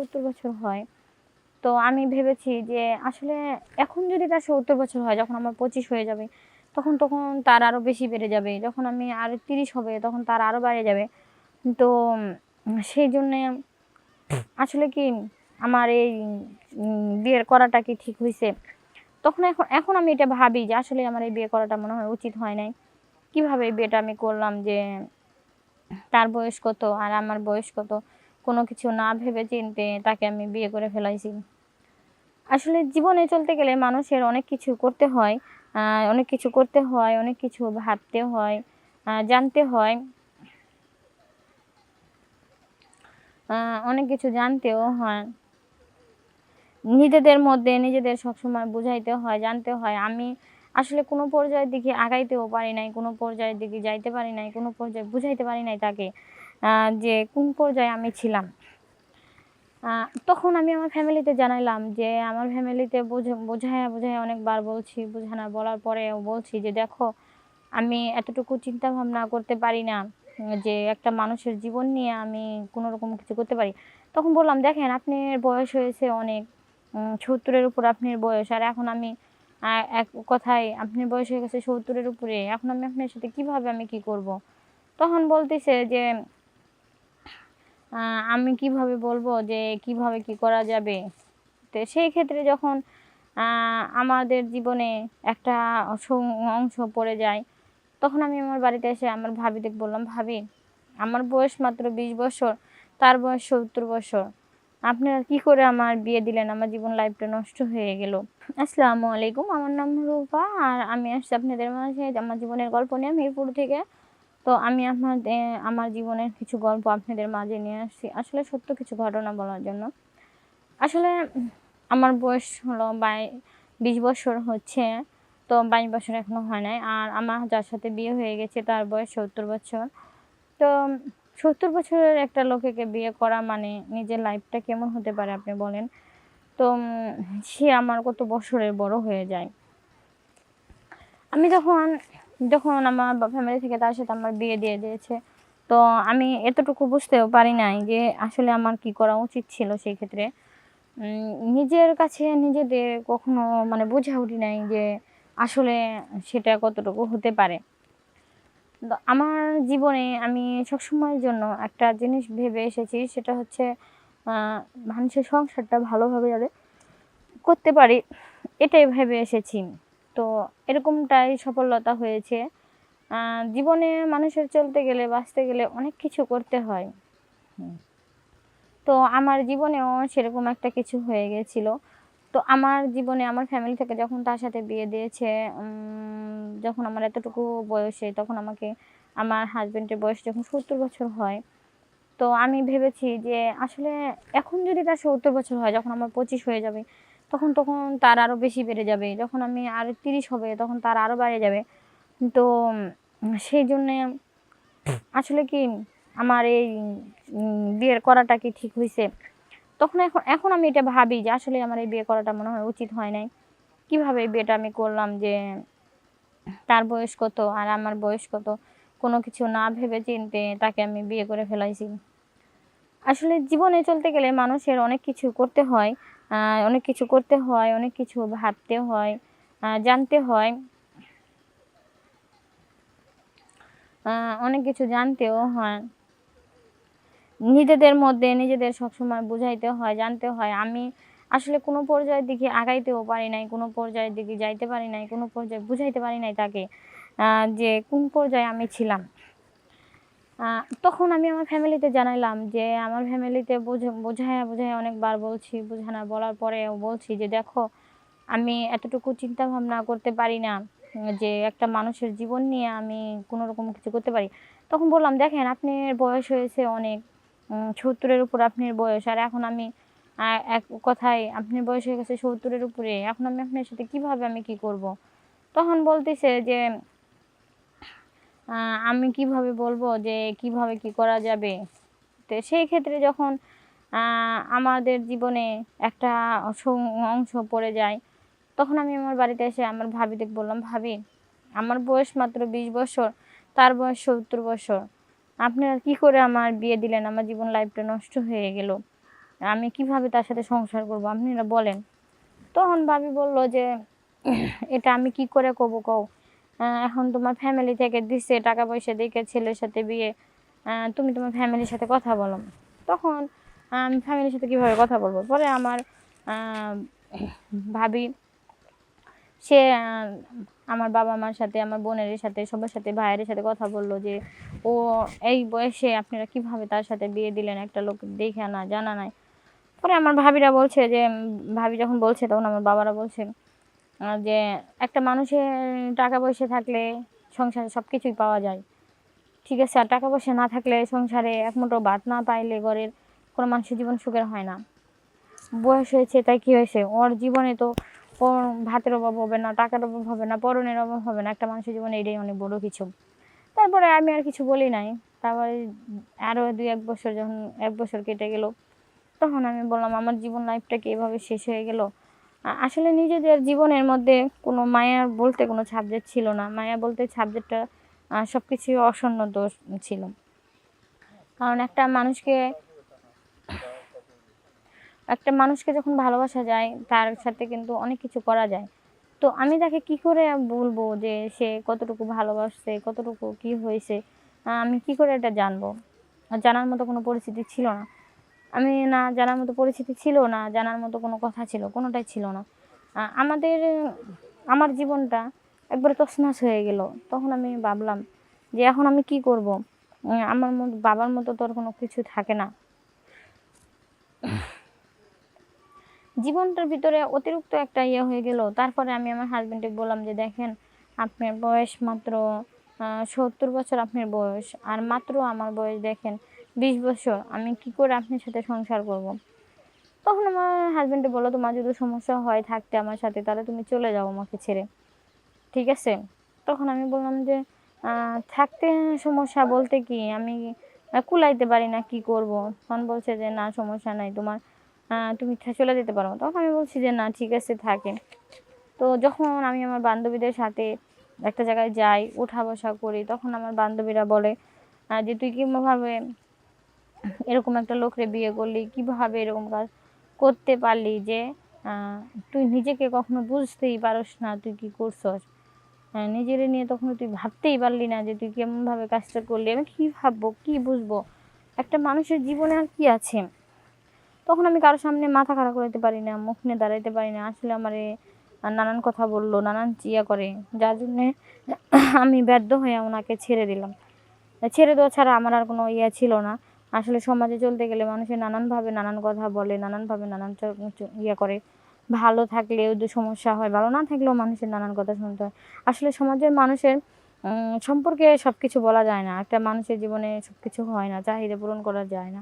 সত্তর বছর হয়। তো আমি ভেবেছি যে আসলে এখন যদি তার সত্তর বছর হয়, যখন আমার পঁচিশ হয়ে যাবে, তখন তখন তার আরও বেশি বেড়ে যাবে। যখন আমি আর তিরিশ হবে, তখন তার আরও বেড়ে যাবে। তো সেই জন্যে আসলে কি আমার এই বিয়ের করাটা কি ঠিক হয়েছে তখন এখন এখন আমি এটা ভাবি যে আসলে আমার এই বিয়ে করাটা মনে হয় উচিত হয় নাই। কীভাবে এই বিয়েটা আমি করলাম যে তার বয়স কত আর আমার বয়স কত? কোনো কিছু না ভেবে চিনতে তাকে আমি বিয়ে করে ফেলাইছি। আসলে জীবনে চলতে গেলে মানুষের অনেক কিছু করতে হয় অনেক কিছু করতে হয়, অনেক কিছু ভাবতে হয় জানতে হয় অনেক কিছু জানতেও হয়। নিজেদের মধ্যে নিজেদের সবসময় বুঝাইতে হয়, জানতে হয়। আমি আসলে কোনো পর্যায়ের দিকে আগাইতেও পারি নাই, কোনো পর্যায়ের দিকে যাইতে পারি নাই, কোনো পর্যায়ে বুঝাইতে পারি নাই তাকে। যে কোন পর্যায়ে আমি ছিলাম। তখন আমি আমার ফ্যামিলিতে জানাইলাম যে আমার ফ্যামিলিতে বোঝায় বোঝায় অনেকবার বলছি, বোঝানো বলার পরেও বলছি যে দেখো, আমি এতটুকু চিন্তা ভাবনা করতে পারি না, যে একটা মানুষের জীবন নিয়ে আমি কোনো রকম কিছু করতে পারি। তখন বললাম, দেখেন, আপনার বয়স হয়েছে অনেক সত্তরের উপর আপনার বয়স, আর এখন আমি এক কথায় আপনার বয়স হয়ে গেছে সত্তরের উপরে, এখন আমি আপনার সাথে কীভাবে আমি কি করব? তখন বলতেছে যে আমি কীভাবে বলব যে কীভাবে কি করা যাবে? তো সেই ক্ষেত্রে যখন আমাদের জীবনে একটা অংশ- পড়ে যায়, তখন আমি আমার বাড়িতে এসে আমার ভাবিদের বললাম, ভাবি, আমার বয়স মাত্র বিশ বছর, তার বয়স সত্তর বছর। আপনারা কি করে আমার বিয়ে দিলেন? আমার জীবন লাইফটা নষ্ট হয়ে গেল। আসসালামু আলাইকুম, আমার নাম রূপা, আর আমি আসছি আপনাদের মাঝে। আমার জীবনের গল্প নিয়ে মিরপুর থেকে তো আমি আপনাদের, আমার জীবনের কিছু গল্প আপনাদের মাঝে নিয়ে আসছি। আসলে সত্য কিছু ঘটনা বলার জন্য। আসলে আমার বয়স হলো বাই, বিশ বছর হচ্ছে, তো বাইশ বছর এখনও হয় নাই। আর আমার যার সাথে বিয়ে হয়ে গেছে, তার বয়স সত্তর বছর। তো সত্তর বছরের একটা লোকেকে বিয়ে করা মানে নিজের লাইফটা কেমন হতে পারে আপনি বলেন? তো সে আমার কত বছরের বড় হয়ে যায়। আমি যখন যখন আমার ফ্যামিলি থেকে তার সাথে আমার বিয়ে দিয়ে দিয়েছে। তো আমি এতটুকু বুঝতেও পারি নাই যে আসলে আমার কি করা উচিত ছিল সেই ক্ষেত্রে। নিজের কাছে নিজেদের কখনো মানে বোঝা উঠি নাই যে আসলে সেটা কতটুকু হতে পারে। আমার জীবনে আমি সবসময়ের জন্য একটা জিনিস ভেবে এসেছি, সেটা হচ্ছে মানুষের সংসারটা ভালোভাবে যাতে করতে পারি, এটাই ভেবে এসেছি। তো এরকমটাই সফলতা হয়েছে। জীবনে মানুষের চলতে গেলে, বাঁচতে গেলে অনেক কিছু করতে হয়। তো আমার জীবনেও সেরকম একটা কিছু হয়ে গেছিল। তো আমার জীবনে আমার ফ্যামিলি থেকে যখন তার সাথে বিয়ে দিয়েছে যখন আমার এতটুকু বয়সে, তখন আমাকে, আমার হাজব্যান্ডের বয়স যখন সত্তর বছর হয়, তো আমি ভেবেছি যে আসলে এখন যদি তার সত্তর বছর হয়, যখন আমার পঁচিশ হয়ে যাবে তখন তখন তার আরও বেশি বেড়ে যাবে। যখন আমি আর তিরিশ হবে, তখন তার আরও বেড়ে যাবে। তো সেই জন্যে আসলে কি আমার এই বিয়ের করাটা কি ঠিক হয়েছে তখন এখন এখন আমি এটা ভাবি যে আসলে আমার এই বিয়ে করাটা মনে হয় উচিত হয় নাই। কীভাবে এই বিয়েটা আমি করলাম যে তার বয়স কত আর আমার বয়স কত? কোনো কিছু না ভেবে চিনতে তাকে আমি বিয়ে করে ফেলাইছি। আসলে জীবনে চলতে গেলে মানুষের অনেক কিছু করতে হয়। অনেক কিছু করতে হয়, অনেক কিছু ভাবতে হয় জানতে হয়। অনেক কিছু জানতেও হয়। নিজেদের মধ্যে নিজেদের সবসময় বুঝাইতে হয়, জানতে হয়। আমি আসলে কোনো পর্যায়ের দিকে আগাইতেও পারি নাই, কোনো পর্যায়ের দিকে যাইতে পারি নাই, কোনো পর্যায়ে বুঝাইতে পারি নাই তাকে যে কোন পর্যায়ে আমি ছিলাম। তখন আমি আমার ফ্যামিলিতে জানাইলাম যে, আমার ফ্যামিলিতে বোঝায় বোঝায় অনেকবার বলছি, বোঝানো বলার পরেও বলছি যে, দেখো, আমি এতটুকু চিন্তা ভাবনা করতে পারি না, যে একটা মানুষের জীবন নিয়ে আমি কোনো রকম কিছু করতে পারি। তখন বললাম, দেখেন, আপনার বয়স হয়েছে অনেক সত্তরের উপর আপনার বয়স, আর এখন আমি এক কথায় আপনার বয়স হয়ে গেছে সত্তরের উপরে, এখন আমি আপনার সাথে কীভাবে আমি কি করব? তখন বলতেছে যে আমি কীভাবে বলব যে কীভাবে কি করা যাবে? তো সেই ক্ষেত্রে যখন আমাদের জীবনে একটা অংশ- পড়ে যায়, তখন আমি আমার বাড়িতে এসে আমার ভাবিদের বললাম, ভাবি, আমার বয়স মাত্র বিশ বছর, তার বয়স সত্তর বছর। আপনারা কি করে আমার বিয়ে দিলেন? আমার জীবন লাইফটা নষ্ট হয়ে গেল। আমি কীভাবে তার সাথে সংসার করব? আপনারা বলেন। তখন ভাবি বলল যে, এটা আমি কি করে করব কও? এখন তোমার ফ্যামিলি থেকে দিচ্ছে টাকা পয়সা দেখে ছেলের সাথে বিয়ে। তুমি তোমার ফ্যামিলির সাথে কথা বলো। তখন আমি ফ্যামিলির সাথে কীভাবে কথা বলব? পরে আমার ভাবি, সে আমার বাবা মার সাথে, আমার বোনের সাথে, সবার সাথে, ভাইয়ের সাথে কথা বলল যে, ও, এই বয়সে আপনারা কীভাবে তার সাথে বিয়ে দিলেন? একটা লোক দেখে না জানা নাই। পরে আমার ভাবিরা বলছে যে, ভাবি যখন বলছে, তখন আমার বাবারা বলছে যে একটা মানুষের টাকা পয়সা থাকলে সংসারে সব কিছুই পাওয়া যায়। ঠিক আছে, আর টাকা পয়সা না থাকলে সংসারে এক মুঠো ভাত না পাইলে ঘরের কোনো মানুষের জীবন সুখের হয় না। বয়স হয়েছে, তাই কি হয়েছে? ওর জীবনে তো ভাতের অভাব হবে না, টাকার অভাব হবে না, পরনের অভাব হবে না, একটা মানুষের জীবনে এটাই অনেক বড় কিছু। তারপরে আমি আর কিছু বলি নাই। তারপরে আরও দুই এক বছর যখন এক বছর কেটে গেল, তখন আমি বললাম, আমার জীবন লাইফটা কি এভাবে শেষ হয়ে গেল? আসলে নিজেদের জীবনের মধ্যে কোনো মায়া বলতে কোনো সাবজেক্ট ছিল না। মায়া বলতে সাবজেক্টটা সব কিছুই অসন্ন দোষ ছিল। কারণ একটা মানুষকে একটা মানুষকে যখন ভালোবাসা যায়, তার সাথে কিন্তু অনেক কিছু করা যায়। তো আমি তাকে কি করে বলব যে সে কতটুকু ভালোবাসছে, কতটুকু কি হয়েছে? আমি কি করে এটা জানব? জানার মতো কোনো পরিস্থিতি ছিল না। আমি না জানার মতো পরিস্থিতি ছিল না, জানার মতো কোনো কথা ছিল, কোনোটাই ছিল না। আমাদের, আমার জীবনটা একবারে তছনছ হয়ে গেল। তখন আমি ভাবলাম যে এখন আমি কি করব? আমার মতো, বাবার মতো তোর কোনো কিছু থাকে না। জীবনটার ভিতরে অতিরিক্ত একটা ইয়ে হয়ে গেল। তারপরে আমি আমার হাজব্যান্ডকে বললাম যে দেখেন, আপনার বয়স মাত্র সত্তর বছর আপনার বয়স। আর মাত্র আমার বয়স দেখেন বিশ বছর, আমি কি করে আপনার সাথে সংসার করব। তখন আমার হাজব্যান্ডে বলো তোমার যদি সমস্যা হয় থাকতে আমার সাথে, তাহলে তুমি চলে যাও আমাকে ছেড়ে। ঠিক আছে? তখন আমি বললাম যে থাকতে সমস্যা বলতে কি? আমি কুলাইতে পারি না, কি করব? তখন বলছে যে, না, সমস্যা নাই, তোমার তুমি চলে যেতে পারো। তখন আমি বলছি যে, না, ঠিক আছে থাকে তো যখন আমি আমার বান্ধবীদের সাথে একটা জায়গায় যাই উঠা বসা করি, তখন আমার বান্ধবীরা বলে যে, তুই কীভাবে এরকম একটা লোকরে বিয়ে করলি, কীভাবে এরকম কাজ করতে পারলি যে তুই নিজেকে কখনো বুঝতেই পারস না তুই কি করছস? হ্যাঁ নিজের নিয়ে তখন তুই ভাবতেই পারলি না যে তুই কেমন ভাবে কাজটা করলি। আমি কি ভাববো, কি বুঝব? একটা মানুষের জীবনে আর কি আছে? তখন আমি কারোর সামনে মাথা খাড়া করতে পারি না, মুখ নিয়ে দাঁড়াইতে পারি না। আসলে আমারে নানান কথা বলল, নানান চিয়া করে। যার জন্যে আমি বাধ্য হয়ে ওনাকে ছেড়ে দিলাম। ছেড়ে দেওয়া ছাড়া আমার আর কোনো ইয়ে ছিল না। আসলে সমাজে চলতে গেলে মানুষের নানানভাবে নানান কথা বলে, নানানভাবে নানান ইয়ে করে। ভালো থাকলেও সমস্যা হয়, ভালো না থাকলেও মানুষের নানান কথা শুনতে হয়। আসলে সমাজের মানুষের সম্পর্কে সব কিছু বলা যায় না। একটা মানুষের জীবনে সব কিছু হয় না, চাহিদা পূরণ করা যায় না।